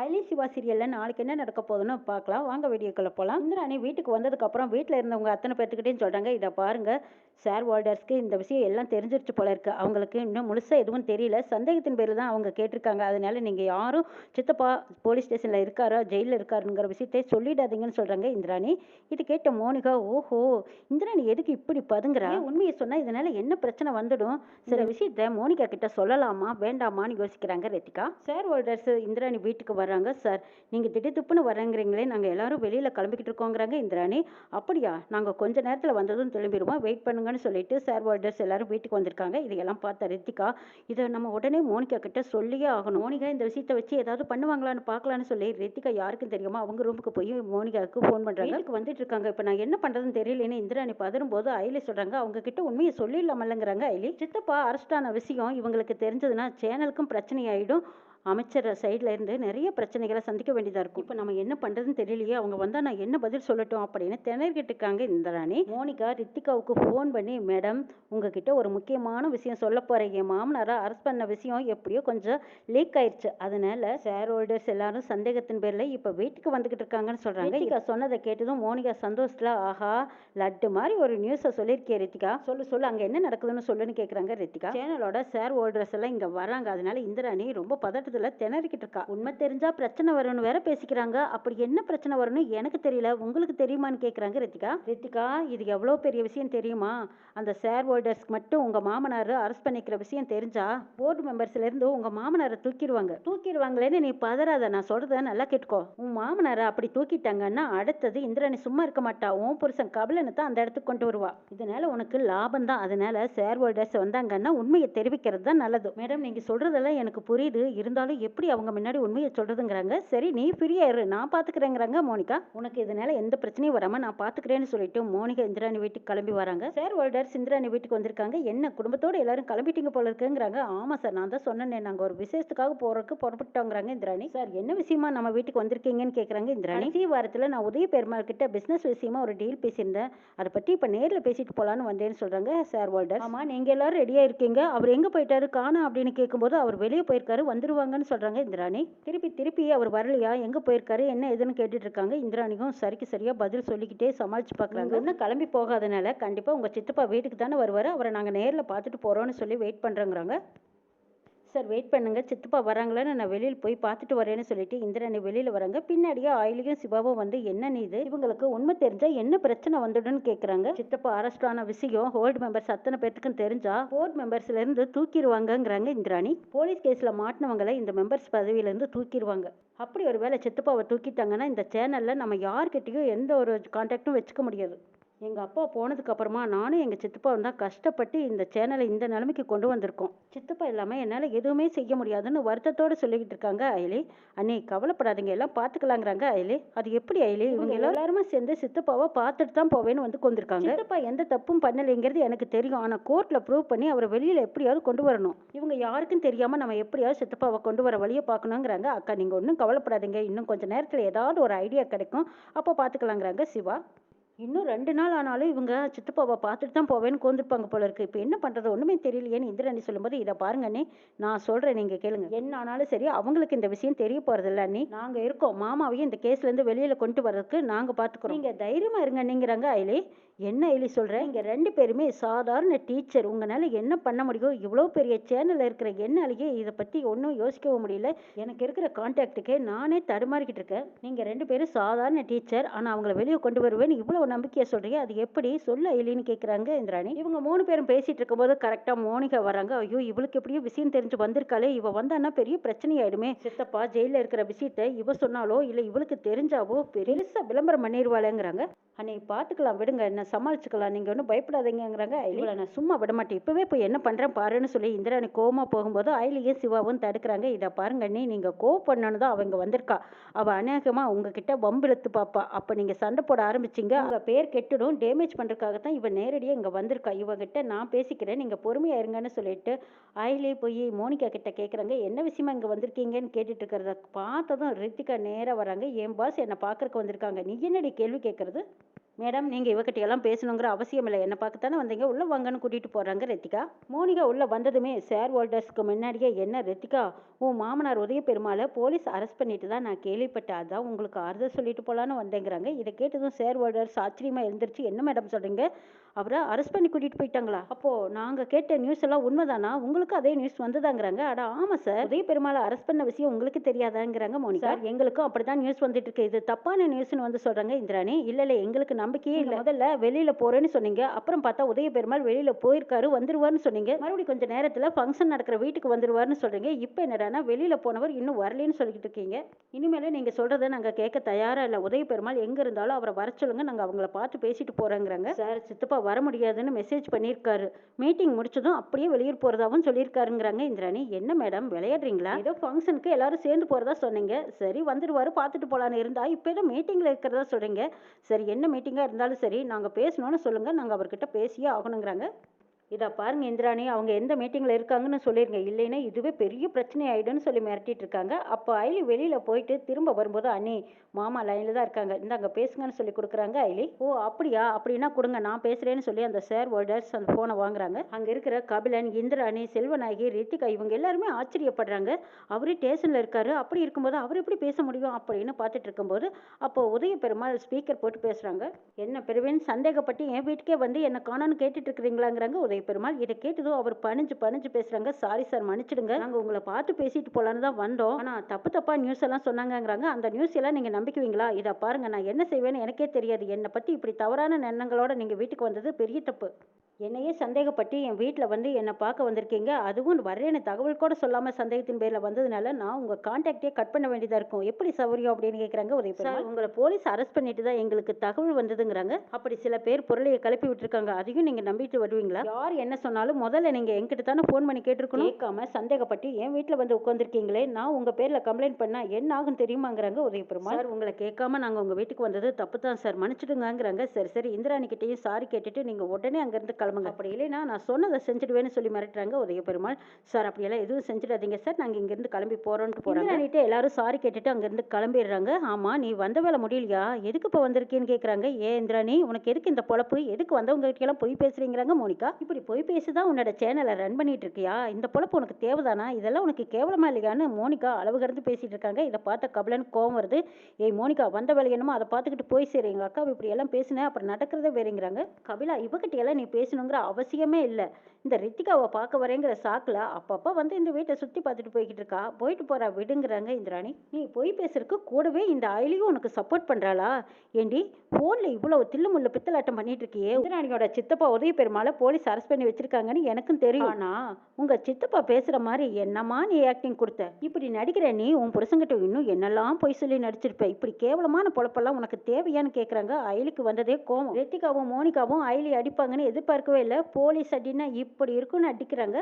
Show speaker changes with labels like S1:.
S1: ஐலி சிவா சீரியலில் நாளைக்கு என்ன நடக்க போகுதுன்னு பார்க்கலாம். வாங்க வீடியோக்குள்ள போகலாம் இந்திராணி வீட்டுக்கு வந்ததுக்கப்புறம் வீட்டில் இருந்தவங்க அத்தனை பேர்த்துக்கிட்டையும் சொல்கிறாங்க இதை பாருங்க ஷேர் ஹோல்டர்ஸ்க்கு இந்த விஷயம் எல்லாம் தெரிஞ்சிருச்சு போல இருக்கு. அவங்களுக்கு இன்னும் முழுசாக எதுவும் தெரியல. சந்தேகத்தின் பேரில் தான் அவங்க கேட்டிருக்காங்க. அதனால நீங்கள் யாரும் சித்தப்பா போலீஸ் ஸ்டேஷனில் இருக்காரா ஜெயிலில் இருக்காருங்கிற விஷயத்தை சொல்லிடாதீங்கன்னு சொல்கிறாங்க இந்திராணி. இது கேட்ட மோனிகா ஓஹோ இந்திராணி எதுக்கு இப்படி பதுங்குறா? உண்மையை சொன்னால் இதனால என்ன பிரச்சனை வந்துடும்? சில விஷயத்த மோனிகா கிட்ட சொல்லலாமா வேண்டாமான்னு யோசிக்கிறாங்க ரெத்திகா. ஷேர் ஹோல்டர்ஸ் இந்திராணி வீட்டுக்கு வர்றாங்க சார் நீங்கள் திடீர்னு வரேங்கிறீங்களே நாங்கள் எல்லாரும் வெளியில் கிளம்பிக்கிட்டு இருக்கோங்கிறாங்க இந்திராணி. அப்படியா? நாங்கள் கொஞ்ச நேரத்தில் வந்ததும் திரும்பிடுவோம் வெயிட் பண்ணுங்கன்னு சொல்லிட்டு ஷேர் ஹோல்டர்ஸ் எல்லாரும் வீட்டுக்கு வந்திருக்காங்க. இதையெல்லாம் பார்த்த ரித்திகா இதை நம்ம உடனே மோனிகா கிட்ட சொல்லியே ஆகணும். மோனிகா இந்த விஷயத்தை வச்சு ஏதாவது பண்ணுவாங்களான்னு பார்க்கலான்னு சொல்லி ரித்திகா யாருக்கும் தெரியாம? அவங்க ரூமுக்கு போய் மோனிகாவுக்கு ஃபோன் பண்ணுறாங்க வீட்டுக்கு வந்துட்டு இருக்காங்க இப்போ நான் என்ன பண்ணுறதுன்னு தெரியலன்னு இந்திராணி பதறும் போது ஐலி சொல்கிறாங்க அவங்க கிட்ட உண்மையை சொல்லிடலாமல்லங்கிறாங்க ஐலி சித்தப்பா அரெஸ்ட் ஆன விஷயம் இவங்களுக்கு தெரிஞ்சதுன்னா சேனலுக்கும் பிரச்சனை ஆயிடும் அமைச்சர் சைடில் இருந்து நிறைய பிரச்சனைகளை சந்திக்க வேண்டியதாக இருக்கும். இப்போ நம்ம என்ன பண்ணுறதுன்னு தெரியலையே அவங்க வந்தால் நான் என்ன பதில் சொல்லட்டும் அப்படின்னு திணறிக்கிட்டு இருக்காங்க இந்திராணி மோனிகா ரித்திகாவுக்கு ஃபோன் பண்ணி மேடம் உங்ககிட்ட ஒரு முக்கியமான விஷயம் சொல்ல போகிறேன் என் மாமனாரை அரெஸ்ட் பண்ண விஷயம் எப்படியோ கொஞ்சம் லீக் ஆயிடுச்சு அதனால ஷேர் ஹோல்டர்ஸ் எல்லாரும் சந்தேகத்தின் பேரில் இப்போ வீட்டுக்கு வந்துக்கிட்டு இருக்காங்கன்னு சொல்கிறாங்க ரித்திகா சொன்னதை கேட்டதும் மோனிகா சந்தோஷத்தில் ஆஹா லட்டு மாதிரி ஒரு நியூஸை சொல்லியிருக்கே ரித்திகா. சொல்லு சொல்லு. அங்கே என்ன நடக்குதுன்னு சொல்லுன்னு கேட்குறாங்க ரித்திகா. சேனலோட ஷேர் ஹோல்டர்ஸ் எல்லாம் இங்கே வராங்க. அதனால இந்திராணி ரொம்ப பதட்டத்தில் திணறிக்கிட்டு இருக்கா. உண்மை தெரிஞ்சா பிரச்சனை வரும்னு வேற பேசிக்கிறாங்க. அப்படி என்ன பிரச்சனை வரும்னு எனக்கு தெரியல. உங்களுக்கு தெரியுமான்னு கேட்குறாங்க ரித்திகா. ரித்திகா இது எவ்வளோ பெரிய விஷயம் தெரியுமா? அந்த ஷேர் ஹோல்டர்ஸ்க்கு மட்டும் உங்கள் மாமனார் அரெஸ்ட் பண்ணிக்கிற விஷயம் தெரிஞ்சா போர்டு மெம்பர்ஸ்லேருந்து உங்கள் மாமனாரை தூக்கிடுவாங்க. தூக்கிடுவாங்களேன்னு நீ பதறாத. நான் சொல்கிறத நல்லா கேட்டுக்கோ. உன் மாமனாரை அப்படி தூக்கிட்டாங்கன்னா அடுத்தது இந்திராணி சும்மா இருக்க மாட்டா. உன் புருஷன் கபிலனை தான் அந்த இடத்துக்கு கொண்டு வருவா. இதனால உனக்கு லாபம் தான். அதனால ஷேர் ஹோல்டர்ஸ் வந்தாங்கன்னா உண்மையை தெரிவிக்கிறது தான் நல்லது. மேடம் நீங்கள் சொல்கிறதெல்லாம் எனக்கு புரியுது. இருந்தாலும் எப்படி அவங்க முன்னாடி உண்மையை சொல்கிறதுங்கிறாங்க சரி நீ ஃப்ரீயாக இரு நான் பார்த்துக்கிறேங்கிறாங்க மோனிகா. உனக்கு இதனால் எந்த பிரச்சனையும் வராமல் நான் பார்த்துக்கிறேன்னு சொல்லிட்டு மோனிகா இந்திராணி வீட்டுக்கு கிளம்பி வராங்க. சார் ஹோல்டர்ஸ் இந்திராணி வீட்டுக்கு வந்திருக்காங்க. என்ன குடும்பத்தோட எல்லாரும் கிளம்பிட்டீங்க போல இருக்குங்கிறாங்க. ஆமாம் சார் நான் தான் சொன்னேனே நாங்கள் ஒரு விசேஷத்துக்காக போகிறதுக்கு புறப்பட்டோங்கிறாங்க இந்திராணி. சார் என்ன விஷயமா நம்ம வீட்டுக்கு வந்திருக்கீங்கன்னு கேட்குறாங்க இந்திராணி. கடைசி வாரத்தில் நான் உதய பெருமாள் கிட்ட பிஸ்னஸ் விஷயமா ஒரு டீல் பேசியிருந்தேன். அதை பற்றி இப்போ நேரில் பேசிட்டு போகலான்னு வந்தேன்னு சொல்கிறாங்க சார் ஹோல்டர் ஆமாம் நீங்கள் எல்லாரும் ரெடியாக இருக்கீங்க. அவர் எங்கே போயிட்டாரு? காணா அப்படின்னு கேட்கும்போது அவர் வெளியே போயிருக்காரு வந்துருவாங்கன்னு சொல்கிறாங்க இந்திராணி. திருப்பி திருப்பி அவர் வரலையா? எங்கே போயிருக்காரு? என்ன எதுன்னு கேட்டுட்டு இருக்காங்க இந்திராணிக்கும் சரிக்கு சரியாக பதில் சொல்லிக்கிட்டே சமாளிச்சு பார்க்குறாங்க இன்னும் கிளம்பி போகாதனால கண்டிப்பாக உங்கள் சித்தப்பா வீட்டுக்கு தானே வருவார். அவரை நாங்கள் நேரில் பார்த்துட்டு போகிறோன்னு சொல்லி வெயிட் பண்ணுறோங்கிறாங்க சார் வெயிட் பண்ணுங்க. சித்தப்பா வராங்களான்னு நான் வெளியில் போய் பார்த்துட்டு வரேன்னு சொல்லிட்டு இந்திராணி வெளியில் வராங்க பின்னாடியே ஆயிலியும் சிவாவும் வந்து என்ன இது? இவங்களுக்கு உண்மை தெரிஞ்சா என்ன பிரச்சனை வந்துடும்னு கேட்குறாங்க சித்தப்பா அரெஸ்ட் ஆன விஷயம் ஹோல்டு மெம்பர்ஸ் அத்தனை பேர்த்துக்கும் தெரிஞ்சா போர்டு மெம்பர்ஸ்ல இருந்து தூக்கிடுவாங்கங்கிறாங்க இந்திராணி. போலீஸ் கேஸில் மாட்டினவங்களை இந்த மெம்பர்ஸ் பதவியிலேருந்து தூக்கிடுவாங்க. அப்படி ஒரு வேளை சித்தப்பாவை தூக்கிட்டாங்கன்னா இந்த சேனலில் நம்ம யார்கிட்டயும் எந்த ஒரு கான்டாக்டும் வச்சுக்க முடியாது. எங்கள் அப்பா போனதுக்கு அப்புறமா நானும் எங்கள் சித்தப்பாவும் தான் கஷ்டப்பட்டு இந்த சேனலை இந்த நிலைமைக்கு கொண்டு வந்திருக்கோம். சித்தப்பா இல்லாமல் என்னால் எதுவுமே செய்ய முடியாதுன்னு வருத்தத்தோடு சொல்லிக்கிட்டு இருக்காங்க அயலி. அண்ணே கவலைப்படாதீங்க. எல்லாம் பார்த்துக்கலாங்கிறாங்க அயலி. அது எப்படி அயலி? இவங்க எல்லாருமே சேர்ந்து சித்தப்பாவை பார்த்துட்டு தான் போவேன்னு வந்து கொண்டிருக்காங்க. சித்தப்பா எந்த தப்பும் பண்ணலைங்கிறது எனக்கு தெரியும். ஆனால் கோர்ட்டில் ப்ரூவ் பண்ணி அவரை வெளியில் எப்படியாவது கொண்டு வரணும். இவங்க யாருக்கும் தெரியாமல் நம்ம எப்படியாவது சித்தப்பாவை கொண்டு வர வழியை பார்க்கணுங்கிறாங்க. அக்கா நீங்கள் ஒன்றும் கவலைப்படாதீங்க. இன்னும் கொஞ்சம் நேரத்தில் ஏதாவது ஒரு ஐடியா கிடைக்கும். அப்போ பார்த்துக்கலாங்கிறாங்க சிவா. இன்னும் ரெண்டு நாள் ஆனாலும் இவங்க சித்தப்பாவை பார்த்துட்டு தான் போவேன்னு கோந்திருப்பாங்க போல இருக்கு. இப்போ என்ன பண்ணுறது ஒன்றுமே தெரியலையேன்னு இந்திராணி சொல்லும்போது இதை பாருங்கண்ணே நான் சொல்கிறேன் நீங்கள் கேளுங்க. என்ன ஆனாலும் சரி அவங்களுக்கு இந்த விஷயம் தெரிய போகிறதில்ல அண்ணி. நாங்கள் இருக்கோம். மாமாவையும் இந்த கேஸ்லேருந்து வெளியில் கொண்டு வர்றதுக்கு நாங்கள் பார்த்துக்குறோம் நீங்கள் தைரியமாக இருங்க நீங்கிறாங்க என்ன ஐலி சொல்கிறேன் இங்கே ரெண்டு பேருமே சாதாரண டீச்சர் உங்களால் என்ன பண்ண முடியும் இவ்வளோ பெரிய சேனலில் இருக்கிற என்னாலேயே இதை பற்றி ஒன்றும் யோசிக்கவும் முடியல. எனக்கு இருக்கிற கான்டாக்டுக்கே நானே தடுமாறிக்கிட்டு இருக்கேன். நீங்கள் ரெண்டு பேரும் சாதாரண டீச்சர் ஆனால் அவங்கள வெளியே கொண்டு வருவேன்னு இவ்வளோ நம்பிக்கையை சொல்கிறீங்க அது எப்படி? சொல்ல இல்லைன்னு கேட்குறாங்க இந்திராணி. இவங்க மூணு பேரும் பேசிகிட்டு இருக்கும்போது கரெக்டாக மோனிகா வராங்க. ஐயோ இவளுக்கு எப்படியோ விஷயம் தெரிஞ்சு வந்திருக்காளே. இவ வந்தான்னா பெரிய பிரச்சனையாயிடுமே. சித்தப்பா ஜெயிலில் இருக்கிற விஷயத்தை இவ சொன்னாலோ இல்லை இவளுக்கு தெரிஞ்சாவோ பெருசாக விளம்பரம் பண்ணிடுவாளேங்கிறாங்க அன்னைக்கு பார்த்துக்கலாம் விடுங்க. என்ன சமாளிச்சுக்கலாம். நீங்கள் ஒன்றும் பயப்படாதீங்கங்கிறாங்க. இவளை நான் சும்மா விட மாட்டேன் இப்போவே போய் என்ன பண்ணுறேன் பாருன்னு சொல்லி இந்திராணி கோமா போகும்போது ஐலியும் சிவாவும் தடுக்கிறாங்க. இதை பாருங்க நீ நீங்கள் கோ பண்ணனு தான் அவங்க வந்திருக்கா. அவள் அநேகமாக உங்ககிட்ட வம்பிழுத்து பார்ப்பா அப்போ நீங்கள் சண்டை போட ஆரம்பிச்சிங்க. அவள் பேர் கெட்டுடும் டேமேஜ் பண்ணுறதுக்காக தான் இவன் நேரடியாக இங்கே வந்திருக்கா. இவகிட்ட நான் பேசிக்கிறேன். நீங்கள் பொறுமையாக இருங்கன்னு சொல்லிட்டு ஐலி போய் மோனிகா கிட்ட கேட்குறாங்க என்ன விஷயமா இங்கே வந்திருக்கீங்கன்னு கேட்டுட்டு இருக்கிறத பார்த்ததும் ரித்திகா நேராக வராங்க. என் பாஸ் என்னை பார்க்கறக்கு வந்திருக்காங்க. நீ என்னடி கேள்வி கேட்குறது மேடம் நீங்கள் இவகிட்டையெல்லாம் பேசணுங்கிற அவசியம் இல்லை. என்னை பார்க்க தானே வந்தீங்க? உள்ளே வாங்கன்னு கூட்டிகிட்டு போகிறாங்க ரெத்திகா. மோனிகா உள்ளே வந்ததுமே ஷேர் ஹோல்டர்ஸ்க்கு முன்னாடியே என்ன ரெத்திகா உன் மாமனார் உதய பெருமாளை போலீஸ் அரெஸ்ட் பண்ணிட்டு தான் நான் கேள்விப்பட்டேன். அதான் உங்களுக்கு ஆறுதல் சொல்லிட்டு போகலான்னு வந்தேங்கிறாங்க. இதை கேட்டதும் ஷேர் ஹோல்டர்ஸ் ஆச்சரியமாக எழுந்திரிச்சு என்ன மேடம் சொல்கிறீங்க அவரை அரெஸ்ட் பண்ணி கூட்டிகிட்டு போயிட்டாங்களா? அப்போது நாங்கள் கேட்ட நியூஸ் எல்லாம் உண்மைதானா? உங்களுக்கு அதே நியூஸ் வந்ததாங்கிறாங்க? அட ஆமாம் சார் உதய பெருமாளை அரெஸ்ட் பண்ண விஷயம் உங்களுக்கு தெரியாதாங்கிறாங்க மோனிகா. எங்களுக்கும் அப்படி தான் நியூஸ் வந்துட்டு இருக்கு. இது தப்பான நியூஸ்னு வந்து சொல்கிறாங்க இந்திராணி. இல்லை இல்லை எங்களுக்கு நம்பிக்கையே இல்லை. முதல்ல வெளியில் போகிறேன்னு சொன்னீங்க. அப்புறம் பார்த்தா உதய பெருமாள் வெளியில் போயிருக்காரு வந்துருவார்னு சொன்னீங்க. மறுபடியும் கொஞ்சம் நேரத்தில் ஃபங்க்ஷன் நடக்கிற வீட்டுக்கு வந்துருவார்னு சொல்கிறீங்க இப்போ என்னடானா வெளியில் போனவர் இன்னும் வரலன்னு சொல்லிக்கிட்டு இருக்கீங்க. இனிமேல் நீங்கள் சொல்கிறத நாங்கள் கேட்க தயாராக இல்லை. உதய பெருமாள் எங்கே இருந்தாலும் அவரை வர சொல்லுங்க. நாங்கள் அவங்கள பார்த்து பேசிட்டு போகிறோங்கிறாங்க சார் சித்தப்பா வர முடியாதுன்னு மெசேஜ் பண்ணியிருக்காரு. மீட்டிங் முடிச்சதும் அப்படியே வெளியூர் போகிறதாவும் சொல்லியிருக்காருங்கிறாங்க இந்திராணி. என்ன மேடம் விளையாடுறீங்களா? ஏதோ ஃபங்க்ஷனுக்கு எல்லாரும் சேர்ந்து போகிறதா சொன்னீங்க. சரி வந்துடுவாரு பார்த்துட்டு போகலான்னு இருந்தா இப்போ ஏதோ மீட்டிங்கில் இருக்கிறதா சொல்கிறீங்க சரி என்ன மீட்டிங்காக இருந்தாலும் சரி நாங்கள் பேசணும்னு சொல்லுங்கள் நாங்கள் அவர்கிட்ட பேசியே ஆகணுங்கிறாங்க. இதை பாருங்க இந்திராணி அவங்க எந்த மீட்டிங்கில் இருக்காங்கன்னு சொல்லிடுங்க இல்லைன்னா இதுவே பெரிய பிரச்சனை ஆகிடும்னு சொல்லி மிரட்டிட்டு இருக்காங்க. அப்போ ஐலி வெளியில் போயிட்டு திரும்ப வரும்போது அண்ணி மாமா லைனில் தான் இருக்காங்க. இந்தாங்க பேசுங்கன்னு சொல்லி கொடுக்குறாங்க ஐலி ஓ அப்படியா? அப்படின்னா கொடுங்க நான் பேசுகிறேன்னு சொல்லி அந்த சார் ஓல்டர்ஸ் அந்த ஃபோனை வாங்குறாங்க. அங்கே இருக்கிற கபிலன் இந்திராணி செல்வநாயகி ரித்திகா இவங்க எல்லாருமே ஆச்சரியப்படுறாங்க. அவரே ஸ்டேஷனில் இருக்காரு. அப்படி இருக்கும்போது அவர் எப்படி பேச முடியும் அப்படின்னு பார்த்துட்டு இருக்கும்போது அப்போ உதய பெருமாள் ஸ்பீக்கர் போட்டு பேசுகிறாங்க என்ன பெருவின் சந்தேகப்பட்டு என் வீட்டுக்கே வந்து என்ன காணோன்னு கேட்டுட்டு இருக்கிறீங்களாங்கிறாங்க உதய பெருமாள் இதை கேட்டதும் அவர் பணிஞ்சு பணிஞ்சு பேசுறாங்க. சாரி சார் மன்னிச்சிடுங்க. நாங்க உங்களை பார்த்து பேசிட்டு போலான்னு தான் வந்தோம். ஆனா தப்பு தப்பா நியூஸ் எல்லாம் சொன்னாங்கங்கிறாங்க. அந்த நியூஸ் எல்லாம் நீங்க நம்பிக்குவீங்களா? இதை பாருங்க. நான் என்ன செய்வேன்னு எனக்கே தெரியாது. என்னை பத்தி இப்படி தவறான எண்ணங்களோட நீங்க வீட்டுக்கு வந்தது பெரிய தப்பு. என்னையே சந்தேகப்பட்டு என் வீட்டில் வந்து என்னை பார்க்க வந்திருக்கீங்க? அதுவும் வர்றேன்னு தகவல் கூட சொல்லாமல் சந்தேகத்தின் பேரில் வந்ததுனால நான் உங்கள் கான்டாக்டே கட் பண்ண வேண்டியதாக இருக்கும். எப்படி சௌரியம் அப்படின்னு கேட்குறாங்க உதய சார் உங்களை போலீஸ் அரெஸ்ட் பண்ணிட்டு தான் எங்களுக்கு தகவல் வந்ததுங்கிறாங்க. அப்படி சில பேர் பொருளையை கிளப்பி விட்டுருக்காங்க. அதையும் நீங்கள் நம்பிட்டு வருவீங்களா? யார் என்ன சொன்னாலும் முதல்ல நீங்கள் எங்கிட்ட தானே ஃபோன் பண்ணி கேட்டிருக்கணும். கேட்காம சந்தேகப்பட்டு என் வீட்டில் வந்து உட்காந்துருக்கீங்களே நான் உங்கள் பேரில் கம்ப்ளைண்ட் பண்ணால் என்ன ஆகும் தெரியுமாங்கிறாங்க உதய பெருமாள். சார் உங்களை கேட்காம நாங்கள் உங்கள் வீட்டுக்கு வந்தது தப்பு தான் சார். மன்னிச்சிடுங்கங்கிறாங்க. சரி சரி. இந்திராணி கிட்டேயும் சாரி கேட்டுட்டு நீங்கள் உடனே அங்கேருந்து கிளம்புங்க. அப்படி இல்லைன்னா நான் சொன்னதை செஞ்சுடுவேன்னு சொல்லி மிரட்டுறாங்க. உதய பெருமாள் சார் அப்படியெல்லாம் எதுவும் செஞ்சிடாதீங்க சார். நாங்கள் இங்கேருந்து கிளம்பி போகிறோன்ட்டு போகிறாங்க எல்லாரும் சாரி கேட்டுட்டு அங்கேருந்து கிளம்பிடுறாங்க. ஆமாம் நீ வந்த வேலை முடியலையா? எதுக்கு இப்போ வந்திருக்கேன்னு கேட்குறாங்க ஏ இந்திராணி உனக்கு எதுக்கு இந்த பொழப்பு? எதுக்கு வந்தவங்க கிட்டலாம் பொய் பேசுறீங்கிறாங்க மோனிகா? இப்படி பொய் பேசி தான் உன்னோட சேனலை ரன் பண்ணிட்டு இருக்கியா இந்த பொழப்பு உனக்கு தேவைதானா? இதெல்லாம் உனக்கு கேவலமா இல்லையான்னு மோனிகா அளவு கடந்து பேசிட்டு இருக்காங்க. இதை பார்த்த கபிலன் கோவம் வருது. ஏய் மோனிகா வந்த வேலை என்னமோ அதை பார்த்துக்கிட்டு போய் சரி. எங்கள் அக்கா இப்படி எல்லாம் பேசினேன் அப்புறம் நடக்கிறதே வேறுங்கிறாங்க. கபிலா இவகிட்ட எல்லாம் நீ பேசணுங்கிற அவசியமே இல்லை. இந்த ரித்திகாவை பார்க்க வரேங்கிற சாக்கில் அப்பப்போ வந்து இந்த வீட்டை சுற்றி பார்த்துட்டு போய்கிட்டு இருக்கா. போயிட்டு போறா விடுங்கிறாங்க இந்திராணி. நீ பொய் பேசுறதுக்கு கூடவே இந்த அயலியும் உனக்கு சப்போர்ட் பண்ணுறாளா ஏண்டி ஃபோனில் இவ்வளோ தில்லுமுள்ளு பித்தலாட்டம் பண்ணிட்டு இருக்கியே. இந்திராணியோட சித்தப்பா உதய பெருமாளை போலீஸ் அரெஸ்ட் பண்ணி வச்சிருக்காங்கன்னு எனக்கும் தெரியும். ஆனால் உங்கள் சித்தப்பா பேசுகிற மாதிரி என்னம்மா நீ ஆக்டிங் கொடுத்த? இப்படி நடிக்கிற நீ உன் புருஷங்கிட்ட இன்னும் என்னெல்லாம் பொய் சொல்லி நடிச்சிருப்ப? இப்படி கேவலமான பொழப்பெல்லாம் உனக்கு தேவையான்னு கேட்குறாங்க அயலுக்கு வந்ததே கோவம். ரித்திகாவும் மோனிகாவும் அயலி அடிப்பாங்கன்னு எதிர்பார்க்கவே இல்லை. போலீஸ் அடின்னா இப்படி இருக்கும்னு அடிக்கிறாங்க.